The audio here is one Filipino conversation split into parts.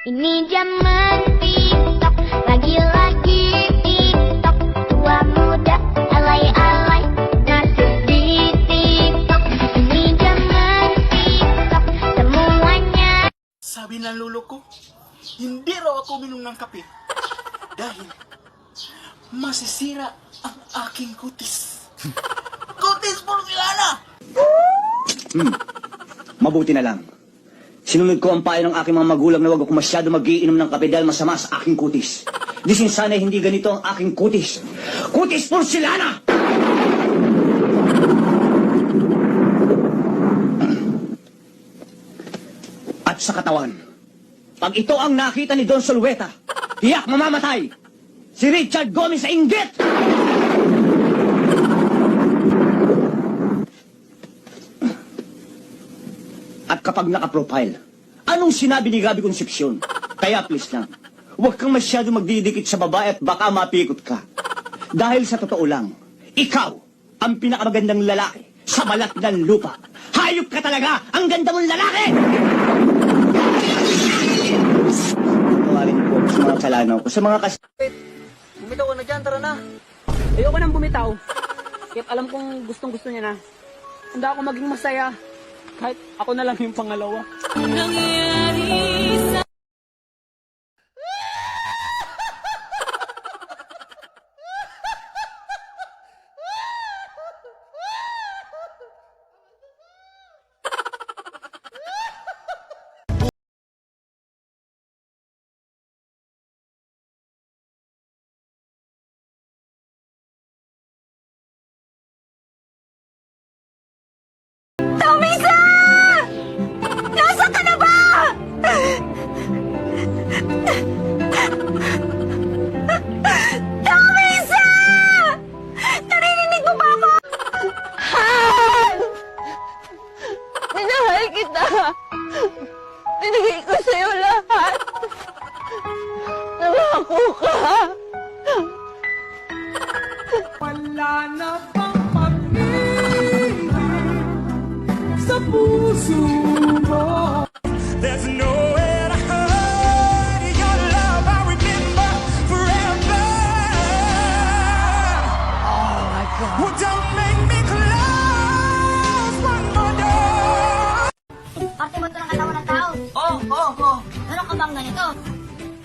Ini zaman TikTok, lagi-lagi TikTok. Tua muda, alay-alay, masuk di TikTok. Ini zaman TikTok, semuanya Sabi ng lolo ko, hindi raw ako minom ng kape. Dahil masisira ang aking kutis. kutis porcelana! Mabuti na lang. Sinunod ko ang payo ng aking mga magulang na huwag ako masyado magiinom ng kape dahil masama sa aking kutis. Disin sana hindi ganito ang aking kutis. Kutis porcelana! At sa katawan, pag ito ang nakita ni Don Solweta, tiyak mamamatay! Si Richard Gomez sa inggit! At kapag naka-profile, anong sinabi ni Gabi Concepcion? Kaya please lang, huwag kang masyado magdidikit sa babae at baka mapikot ka. Dahil sa totoo lang, ikaw ang pinakamagandang lalaki sa balat ng lupa. Hayop ka talaga! Ang ganda mong lalaki! Niyo po sa mga kasalanan ko. Sa mga kas... Bumitaw ka na dyan, tara na. Ayoko nang bumitaw. Kahit alam kong gustong gusto niya na. Handa ako maging masaya. Kahit ako na lang yung pangalawa. Tomisa! Parte mo ito ng katawan ng tao. Oo, oo, oo. Meron ka bang ganito?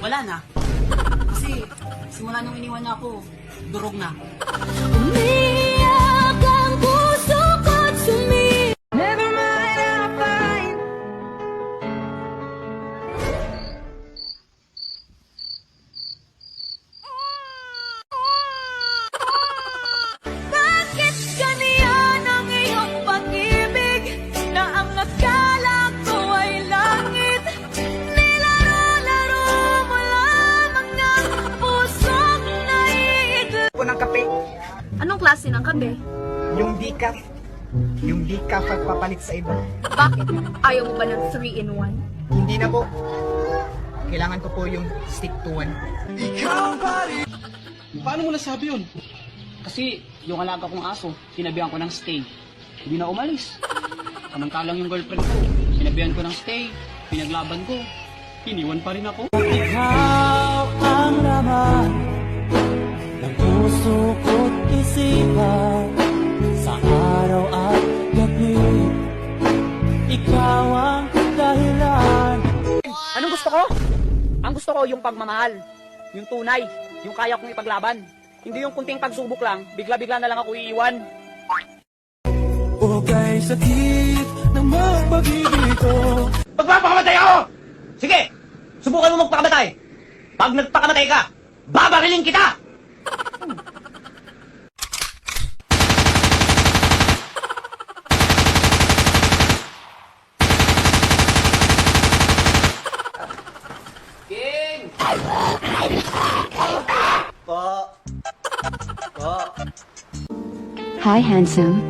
Wala na. Kasi simula nung iniwan niya ako, durog na. Yung decaf. Yung decaf at papalit sa iba. Bakit? Ayaw mo ba ng 3-in-1? Hindi na po. Kailangan ko po yung stick to one. Paano mo nasabi yun? Kasi yung alaga kong aso, sinabihan ko ng stay. Hindi na umalis. Samantalang yung girlfriend ko, sinabihan ko ng stay, pinaglaban ko, iniwan pa rin ako. Ikaw ang laman ng puso ko't isipan Ikaw ang dahilan. Anong gusto ko? Ang gusto ko yung pagmamahal, yung tunay, yung kaya kong ipaglaban. Hindi yung kunting pagsubok lang, bigla-bigla na lang ako iiwan. O kay sakit ng magpag-ibig ko. Magpapakamatay ako! Sige! Subukan mo magpakamatay! Pag nagpakamatay ka, babarilin kita! Po. Po. Hi, handsome.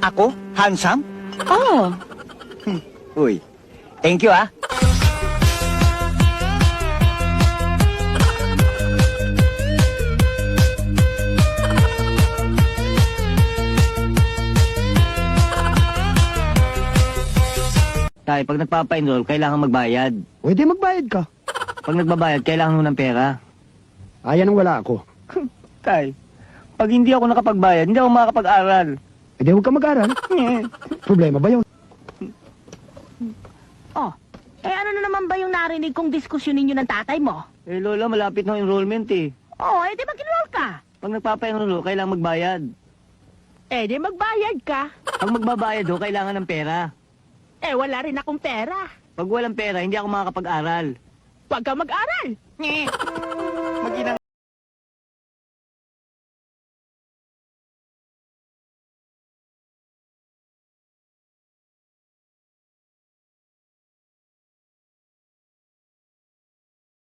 Ako? Handsome? Oh, Uy. Thank you, ah. Tay, pag nagpapa-enroll, kailangan magbayad. Pwede magbayad ka. Pag nagbabayad, kailangan mo ng pera. Ayan ang wala ako. Tay, pag hindi ako nakapagbayad, hindi ako makakapag-aral. Hindi huwag ka mag-aral. Problema ba yun? Oh, eh ano na naman ba yung narinig kong diskusyon ninyo ng tatay mo? Eh, Lola, malapit na ang enrollment eh. Oh, eh di mag-enroll ka. Pag nagpapa-enroll, kailangan magbayad. Eh di magbayad ka. Pag magbabayad ho, kailangan ng pera. Eh wala rin akong pera. Pag walang pera, hindi ako makakapag-aral. Huwag ka mag-aral. Mag-inang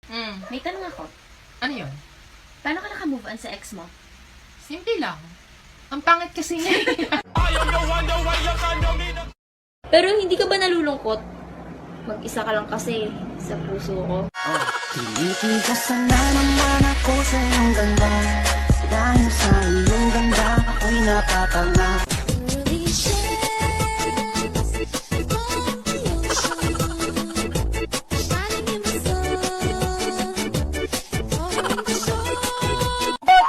Hmm, may tanong ako. Ano yun? Paano ka naka-move on sa ex mo? Simple lang. Ang pangit kasi niya. Pero hindi ka ba nalulungkot? Mag-isa ka lang kasi sa puso ko.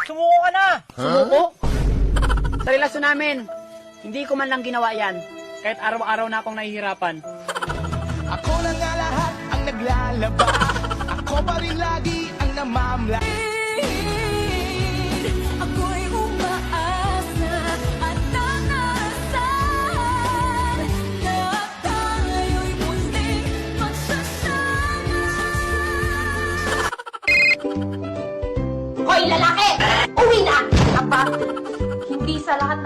Sumuko ka na! Sumuko? Sa relasyon namin, hindi ko man lang ginawa yan. Kahit araw-araw na akong nahihirapan. Ako na nga lahat ang naglalaba Ako pa rin lagi ang namamla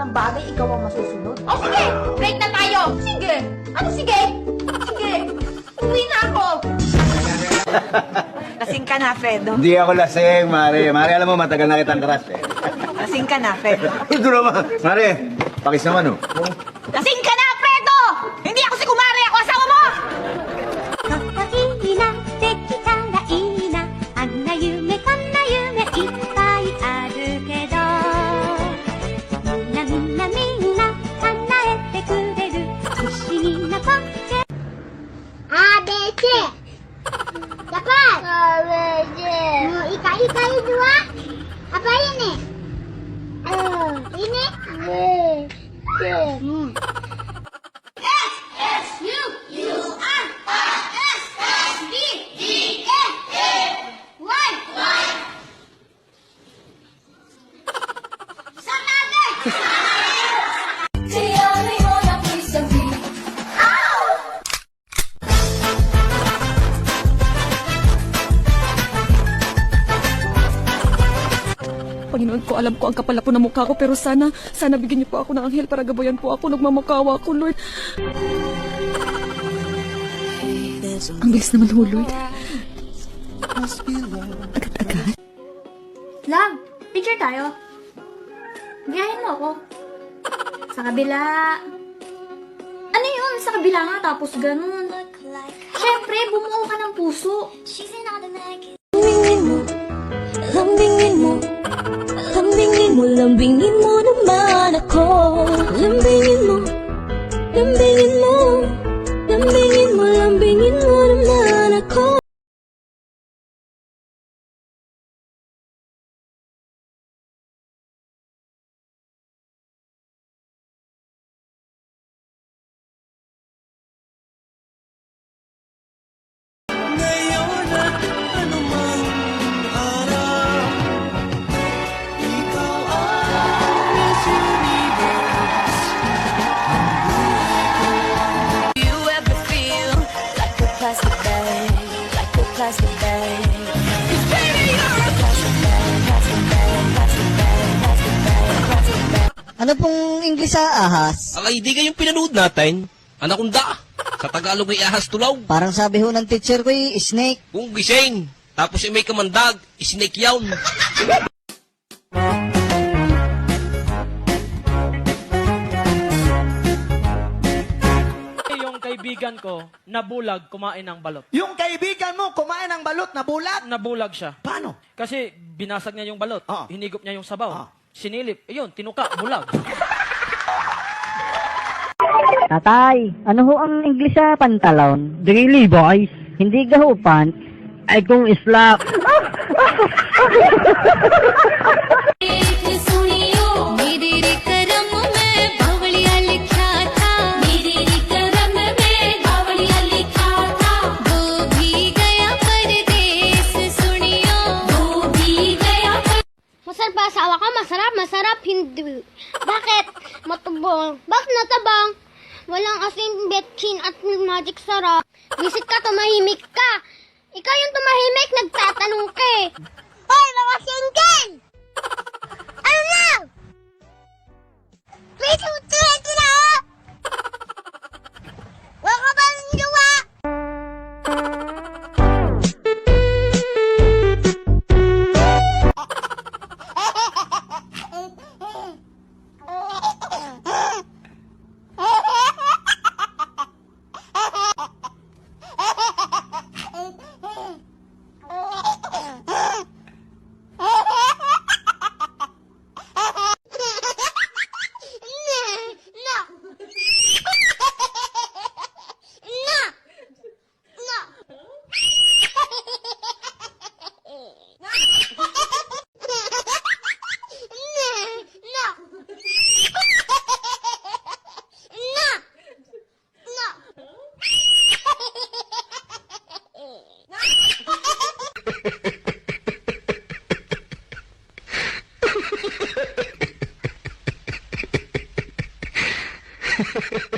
ng bagay ikaw ang masusunod. O sige, break na tayo! Sige! Ano sige? Sige! Uwi na ako! Lasing ka na, Fredo. Hindi ako lasing, Mare. Mare, alam mo, matagal na kitang crush eh. Lasing ka na, Fredo. Ito naman. Mare, pakis naman oh. Lasing ka na, Fredo! Hindi ako si Kumari! ABC! Dapat! ABC! Oh, ika-ika yung dua. Apa ini? Oh, ini? B. Hmm. Ko, alam ko ang kapal po ng mukha ko, pero sana, sana bigyan niyo po ako ng anghel para gabayan po ako. Nagmamakawa ako, Lord. Ang bilis naman ho, Lord. Agad-agad. Love, picture tayo. Gayahin mo ako. Sa kabila. Ano yun? Sa kabila nga, tapos ganun. Siyempre, bumuo ka ng puso. Mo, lambingin mo naman ako. Lambingin Ano pong English sa ahas? Ang kaibigan yung pinanood natin, anakunda. Sa Tagalog ay ahas tulaw. Parang sabi ho ng teacher ko eh, snake. Kung gising, tapos yung may kamandag, isnake yawn. Yung kaibigan ko, nabulag, kumain ng balot. Yung kaibigan mo kumain ng balot na bulat Nabulag siya. Paano? Kasi binasag niya yung balot. Ah. Hinigop niya yung sabaw. Ah. Sinilip. Ayun, tinuka, bulag. Tatay, ano ho ang English sa pantalon? Really, boys? Hindi ga ho pants? Ay kung islap. betchin at magic sarap. Visit ka, tumahimik ka. Ikaw yung tumahimik, nagtatanong ka eh. Hoy, mga single! Ano na? May tutuhin Ha ha ha.